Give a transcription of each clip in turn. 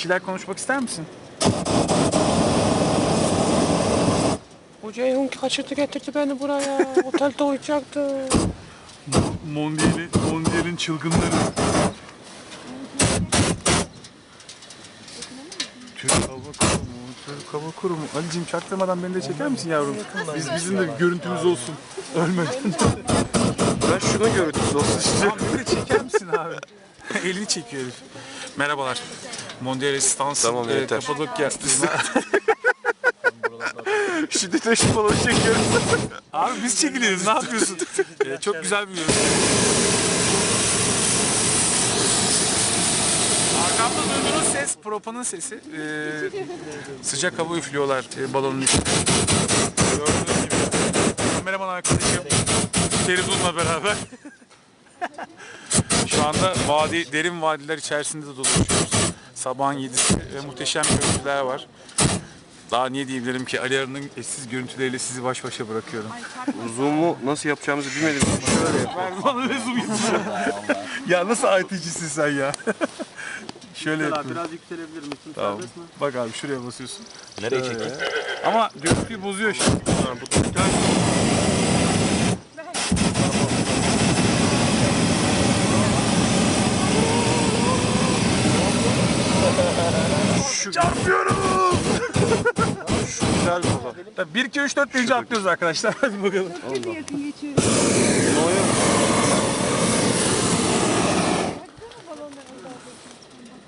Şeyler konuşmak ister misin? Bu Ceyhun kaçırdı getirdi beni buraya. Otelde uyuyacaktı. Mondial'in Mondial'in çılgınları. Türk Hava Kurumu, Türk Hava Kurumu. Ali'cim çaktırmadan beni de çeker misin yavrum? Biz, bizim de görüntümüz olsun. Ölmeden. Ben şunu görüntüsü olsun istiyorum. Tamam beni de çeker misin abi? Elini çekiyor herif. Merhabalar. Mondial Resistance Tamam, e, yeter. Kapadokya. Şimdi taşı falan çekiyorum. Abi biz çekiliyoruz ne yapıyorsun? Ee, çok güzel bir görüntü. Arkamda duyduğunuz ses propanın sesi. Ee, sıcak hava üflüyorlar e, balonun içine. Gördüğünüz gibi. Kameraman arkadaşım Feridun'la beraber. Şu anda vadi, derin vadiler içerisinde de dolaşıyoruz. Sabahın 7'si ve muhteşem görüntüler var. Daha niye diyebilirim ki Ali Arı'nın eşsiz görüntüleriyle sizi baş başa bırakıyorum. Zoom'u nasıl yapacağımızı bilmedim. Şöyle yap. Ben bana ne zoom yapacağım? ya nasıl IT'cisin sen ya? Şöyle yapayım. Biraz yükselebilir misin? Tamam. Serbest mi? Bak abi şuraya basıyorsun. Nereye çekeyim? Ama görüntüyü bozuyor şimdi. Ha, bu tutar. Çarpıyorum. Şu güzel baba. Tabii 1 2 3 4 deyince atlıyoruz arkadaşlar. Hadi bakalım.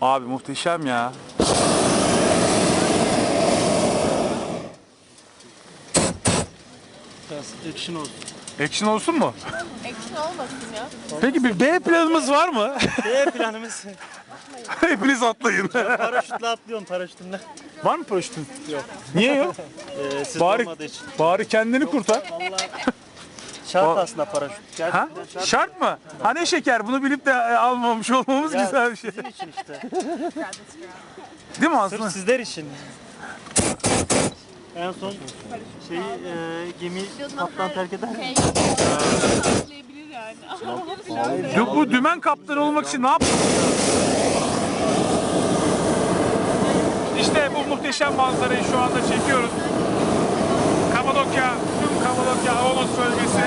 Abi muhteşem ya. Action olsun. Action olsun mu? Action olmasın ya. Peki bir B planımız var mı? B planımız Hepiniz atlayın. paraşütle atlıyorum paraşütümle. var mı paraşütün? Yok. Niye yok? Ee, siz Bari, olmadığı için. bari kendini kurtar. Vallahi şart aslında paraşüt. Ha? Şart. Şart mı? Ha ne şeker bunu bilip de e, almamış olmamız Ya, güzel bir şey. Sizin için işte. Değil mi Sırf aslında? sizler için. En son şeyi e, gemi kaptan terk eder. Yani. Yok bu dümen kaptanı olmak için ne yap? İşte bu muhteşem manzarayı şu anda çekiyoruz. Kapadokya, tüm Kapadokya Avanos bölgesi.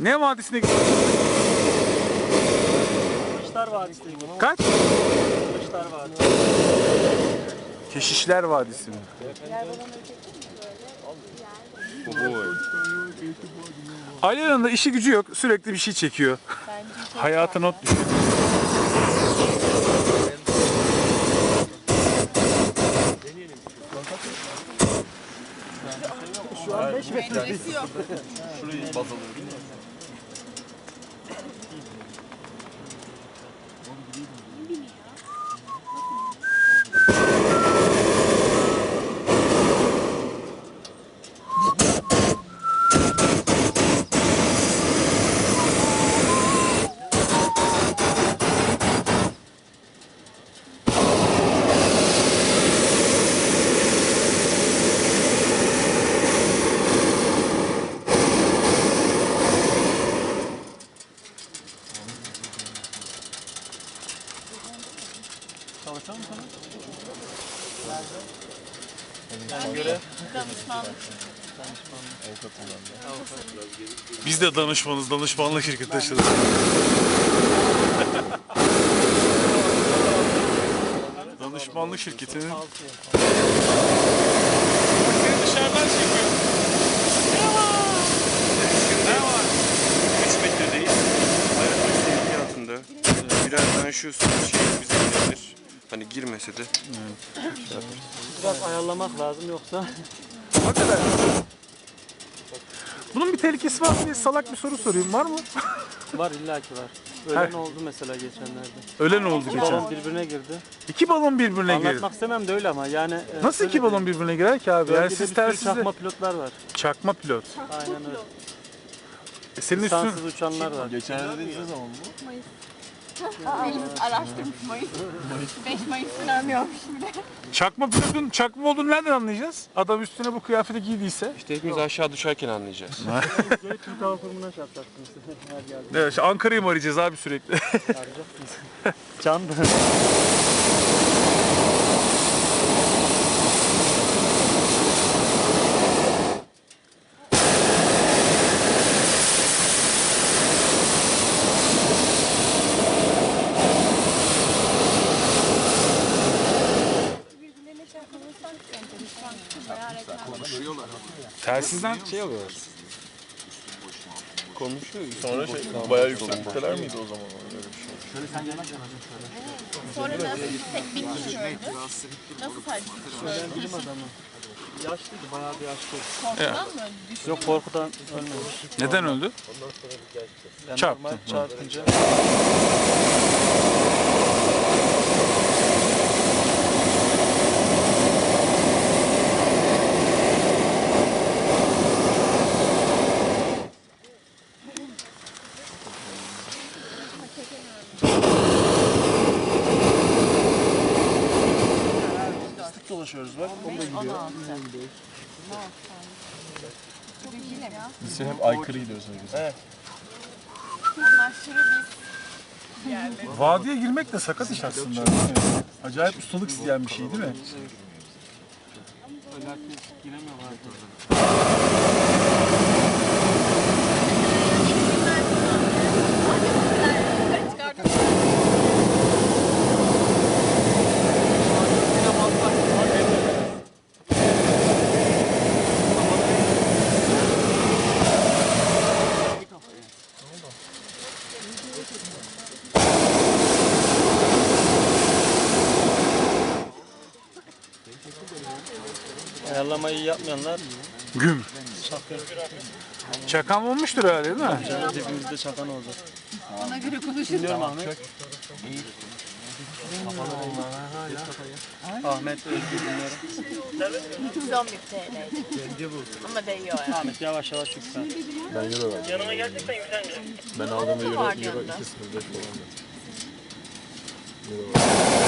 Ne vadisine gidiyoruz? Kılıçlar Vadisi. Kaç? Kılıçlar Vadisi. Keşişler Vadisi mi? Ailenin de işi gücü yok. Sürekli bir şey çekiyor. Hayata not düşüyor. Penceresi yok. Çalışalım mı sana? Danışmanlık. Biz de danışmanız, danışmanlık açılır. danışmanlık şirketinin... Seni dışarıdan çekiyor. Üç metredeyiz. Hayat tehlike altında. Birazdan şu şey bize gidebilir. Hani girmese de. Biraz ayarlamak lazım yoksa. Hakikaten. Bunun bir tehlikesi var mı diye salak bir soru sorayım. Var mı? Var illaki var. Ölen oldu mesela geçenlerde. Ölen oldu İki geçen. balon birbirine girdi. İki balon birbirine girdi. Anlatmak istemem de öyle ama yani. e, Nasıl iki şöyle balon birbirine girer ki abi? Bölgede Yani bir siz sürü çakma pilotlar var. Çakma pilot. Aynen öyle. E senin üstün... Lisanssız uçanlar var. Geçenlerde dediğiniz zaman bu? Elimiz araştırmış Mayıs. 5 Mayıs falan diyormuş bile. Çakma pilotun çakma olduğunu nereden anlayacağız? Adam üstüne bu kıyafeti giydiyse. İşte hepimiz aşağı düşerken anlayacağız. Gelip Türk Hava Kurumu'na çarpacaksınız. Her geldi. Evet, işte Ankara'yı mı arayacağız abi sürekli? Can Telsizden şey alıyorlar. Konuşuyor. Sonra şey bayağı yüksekteler miydi o zaman? Sonra nasıl tek bir kişi öldü? Nasıl sadece bir kişi öldü? Bilim adamı. Yaşlıydı, bayağı bir yaşlı. Korkudan mı öldü? Yok korkudan ölmemiş. Neden öldü? Yani Çarptı. normal çarpınca. Sık dolaşıyoruz bak. O da gidiyor. Biz hep aykırı gidiyoruz. Evet. Anlaştırı biz. Vadiye girmek de sakat iş aslında. Acayip ustalık isteyen bir şey değil mi? Öyle giremiyorlar. Ayarlamayı iyi yapmayanlar Güm. çakıyor. Çakan olmuştur herhalde değil mi? Yani dibimizde çakan olacak. Ona göre konuşuruz. Dinliyorum Ahmet. Ahmet Özgür dinliyorum. 211 TL. Ama değiyor yani. Ahmet yavaş yavaş yüksel. Ben euro verdim. Yanıma gerçekten Ben aldığımda euro, euro yanında. 2.05 falan.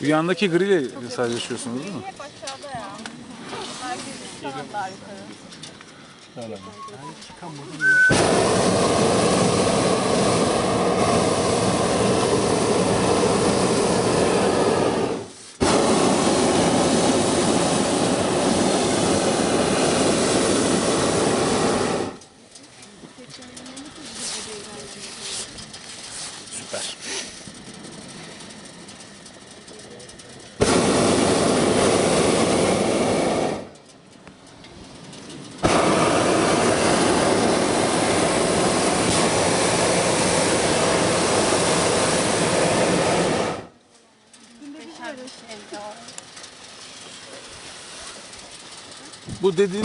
Bu yandaki griyle sadeleşiyorsunuz değil mi? Hep aşağıda ya. Herkes yukarı. Süper. Bu dediğin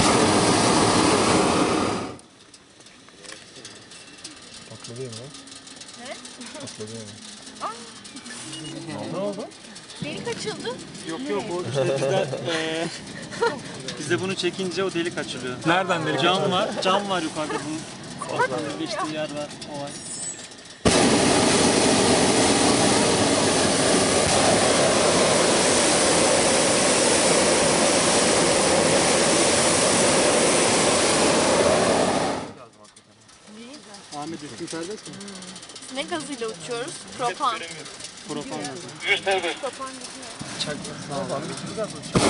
Delik açıldı. Yok yok bu işte bizden de bunu çekince o delik açılıyor. nereden delik Cam var, cam var yukarıda bunun. Ortadan geçtiği yer var, o var. Ahmet üstün serbest mi? Ne gazıyla uçuyoruz? Propan. Propan. Propan gidiyor. 啊 Tamam bir sürü gaz açıyor.